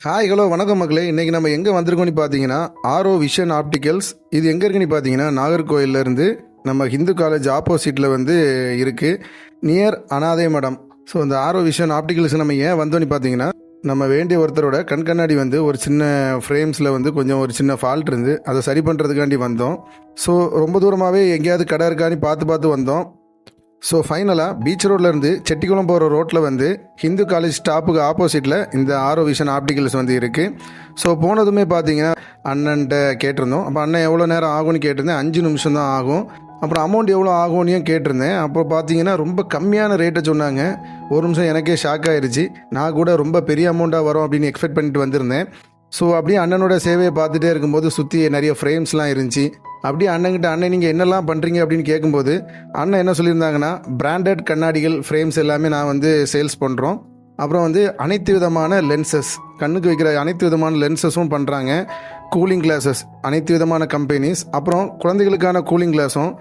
Hi hello வணக்கம் மக்களே. இன்றைக்கி நம்ம எங்கே வந்திருக்கோம்னு பார்த்தீங்கன்னா ஆரோ விஷன் ஆப்டிக்கல்ஸ் இது எங்கே இருக்குன்னு பார்த்தீங்கன்னா நாகர்கோயில்ல இருந்து நம்ம ஹிந்து காலேஜ் ஆப்போசிட்டில் வந்து இருக்குது நியர் அனாதை மடம் ஸோ இந்த ஆரோ விஷன் ஆப்டிக்கல்ஸ் நம்ம ஏன் வந்தோன்னு பார்த்தீங்கன்னா நம்ம வேண்டிய ஒருத்தரோட கண் கண்ணாடி வந்து ஒரு சின்ன ஃப்ரேம்ஸில் வந்து கொஞ்சம் ஒரு சின்ன ஃபால்ட் இருந்து அதை சரி பண்ணுறதுக்காண்டி வந்தோம். ஸோ ரொம்ப தூரமாகவே எங்கேயாவது கடை இருக்கான்னு பார்த்து பார்த்து வந்தோம். ஸோ ஃபைனலாக பீச் ரோட்லேருந்து செட்டிக்குளம் போகிற ரோட்டில் வந்து ஹிந்து காலேஜ் ஸ்டாப்புக்கு ஆப்போசிட்டில் இந்த ஆரோ விஷன் ஆப்டிகல்ஸ் வந்து இருக்குது ஸோ போனதுமே பார்த்தீங்கன்னா அண்ணன்ட்ட கேட்டிருந்தோம். அப்போ அண்ணன் எவ்வளோ நேரம் ஆகும்னு கேட்டிருந்தேன். அஞ்சு நிமிஷம் தான் ஆகும். அப்புறம் அமௌண்ட் எவ்வளோ ஆகும்னு கேட்டிருந்தேன். அப்போ பார்த்தீங்கன்னா ரொம்ப கம்மியான ரேட்டை சொன்னாங்க. ஒரு நிமிஷம் எனக்கே ஷாக் ஆயிருச்சு. நான் கூட ரொம்ப பெரிய அமௌண்ட்டாக வரும் அப்படின்னு எக்ஸ்பெக்ட் பண்ணிட்டு வந்திருந்தேன். ஸோ அப்படியே அண்ணனோட சேவையை பார்த்துட்டே இருக்கும்போது சுற்றி நிறைய ஃப்ரேம்ஸ்லாம் இருந்துச்சு. அப்படியே அண்ணன்கிட்ட அண்ணன் நீங்கள் என்னெல்லாம் பண்ணுறீங்க அப்படின்னு கேட்கும்போது அண்ணன் என்ன சொல்லியிருந்தாங்கன்னா பிராண்டட் கண்ணாடிகள் ஃப்ரேம்ஸ் எல்லாமே நான் வந்து சேல்ஸ் பண்ணுறோம் அப்புறம் வந்து அனைத்து விதமான லென்சஸ் கண்ணுக்கு வைக்கிற அனைத்து விதமான லென்சஸும் பண்ணுறாங்க கூலிங் கிளாஸஸ் அனைத்து விதமான கம்பெனிஸ் அப்புறம் குழந்தைகளுக்கான கூலிங் கிளாஸும்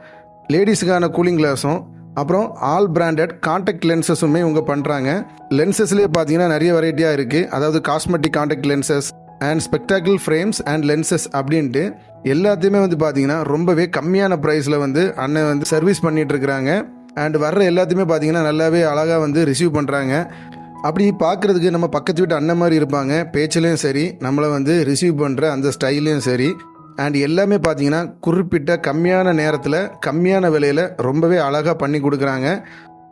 லேடிஸுக்கான கூலிங் கிளாஸும் அப்புறம் ஆல் பிராண்டட் காண்டாக்ட் லென்சஸுமே இவங்க பண்ணுறாங்க லென்சஸ்லேயே பார்த்தீங்கன்னா நிறைய வெரைட்டியாக இருக்குது அதாவது cosmetic contact lenses and spectacle frames and lenses அப்படின்ட்டு எல்லாத்தையுமே வந்து பார்த்தீங்கன்னா ரொம்பவே கம்மியான ப்ரைஸில் வந்து அண்ணன் வந்து சர்வீஸ் பண்ணிட்டு இருக்கிறாங்க. அண்ட் வர்ற எல்லாத்தையுமே பார்த்தீங்கன்னா நல்லாவே அழகாக வந்து ரிசீவ் பண்ணுறாங்க அப்படி பார்க்குறதுக்கு நம்ம பக்கத்து வீட்டு அண்ணன் மாதிரி இருப்பாங்க. பேச்சிலையும் சரி நம்மளை வந்து ரிசீவ் பண்ணுற அந்த ஸ்டைல்லையும் சரி. அண்ட் எல்லாமே பார்த்தீங்கன்னா குறிப்பிட்ட கம்மியான நேரத்தில் கம்மியான விலையில் ரொம்பவே அழகாக பண்ணி கொடுக்குறாங்க.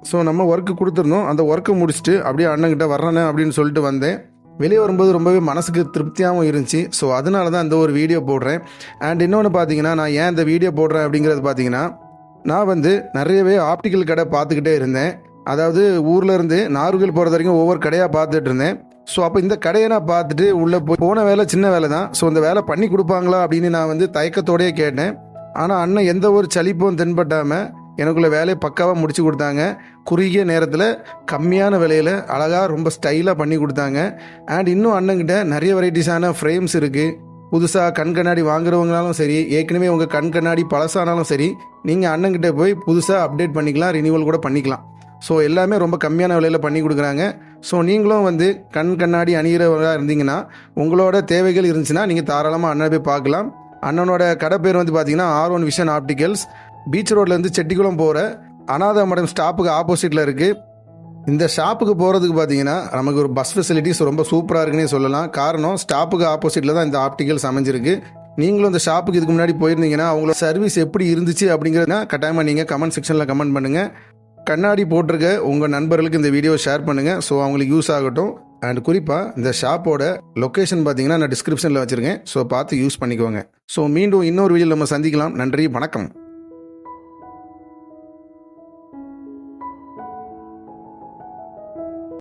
ஸோ நம்ம ஒர்க்கு கொடுத்துருந்தோம் அந்த ஒர்க்கை முடிச்சுட்டு அப்படியே அண்ணன்கிட்ட வர்றேன்னு அப்படின்னு சொல்லிட்டு வந்தேன். வெளியே வரும்போது ரொம்பவே மனசுக்கு திருப்தியாகவும் இருந்துச்சு. ஸோ அதனால தான் இந்த ஒரு வீடியோ போடுறேன். அண்ட் இன்னொன்று பார்த்தீங்கன்னா நான் ஏன் இந்த வீடியோ போடுறேன் அப்படிங்கிறது பார்த்தீங்கன்னா நான் வந்து நிறையவே ஆப்டிக்கல் கடை பார்த்துக்கிட்டே இருந்தேன். அதாவது ஊரில் இருந்து நார்கோயில் போகிறது வரைக்கும் ஒவ்வொரு கடையாக பார்த்துட்டு இருந்தேன். ஸோ அப்போ இந்த கடையை நான் பார்த்துட்டு உள்ளே போய் போன வேலை சின்ன வேலை தான். ஸோ இந்த வேலை பண்ணி கொடுப்பாங்களா அப்படின்னு நான் வந்து தயக்கத்தோடயே கேட்டேன். ஆனால் அண்ணன் எந்த ஒரு சலிப்பும் தென்பட்டாமல் எனக்குள்ள வேலையை பக்காவாக முடிச்சு கொடுத்தாங்க. குறுகிய நேரத்தில் கம்மியான விலையில் அழகாக ரொம்ப ஸ்டைலாக பண்ணி கொடுத்தாங்க. அண்ட் இன்னும் அண்ணங்கிட்ட நிறைய வெரைட்டிஸான ஃப்ரேம்ஸ் இருக்குது புதுசாக கண் கண்ணாடி வாங்குறவங்கனாலும் சரி ஏற்கனவே உங்கள் கண் கண்ணாடி பழசானாலும் சரி நீங்கள் அண்ணங்கிட்ட போய் புதுசாக அப்டேட் பண்ணிக்கலாம் ரினியூவல் கூட பண்ணிக்கலாம். ஸோ எல்லாமே ரொம்ப கம்மியான விலையில் பண்ணி கொடுக்குறாங்க. ஸோ நீங்களும் வந்து கண் கண்ணாடி அணிகிறவங்களாக இருந்தீங்கன்னா உங்களோட தேவைகள் இருந்துச்சுன்னா நீங்கள் தாராளமாக அண்ணனை போய் பார்க்கலாம். அண்ணனோட கடை பேர் வந்து பார்த்தீங்கன்னா R one vision opticals beach ரோட்லேருந்து செட்டிக்குளம் போகிற அனாத மடம் ஸ்டாப்புக்கு ஆப்போசிட்டில் இருக்குது இந்த ஷாப்புக்கு போகிறதுக்கு பார்த்தீங்கன்னா நமக்கு ஒரு பஸ் ஃபெசிலிட்டிஸ் ரொம்ப சூப்பராக இருக்குன்னே சொல்லலாம். காரணம் ஸ்டாப்புக்கு ஆப்போசிட்டில் தான் இந்த ஆப்டிக்கல் அமைஞ்சிருக்கு. நீங்களும் இந்த ஷாப்புக்கு இதுக்கு முன்னாடி போயிருந்தீங்கன்னா அவங்களோட சர்வீஸ் எப்படி இருந்துச்சு அப்படிங்கிறத கட்டாயமாக நீங்கள் கமெண்ட் செக்ஷனில் கமெண்ட் பண்ணுங்கள் கண்ணாடி போட்டிருக்க உங்கள் நண்பர்களுக்கு இந்த வீடியோ ஷேர் பண்ணுங்கள் ஸோ அவங்களுக்கு யூஸ் ஆகட்டும். அண்ட் குறிப்பாக இந்த ஷாப்போட லொக்கேஷன் பார்த்தீங்கன்னா நான் டிஸ்கிரிப்ஷனில் வச்சுருக்கேன். ஸோ பார்த்து யூஸ் பண்ணிக்கோங்க. ஸோ மீண்டும் இன்னொரு வீடியோ நம்ம சந்திக்கலாம். நன்றி வணக்கம்.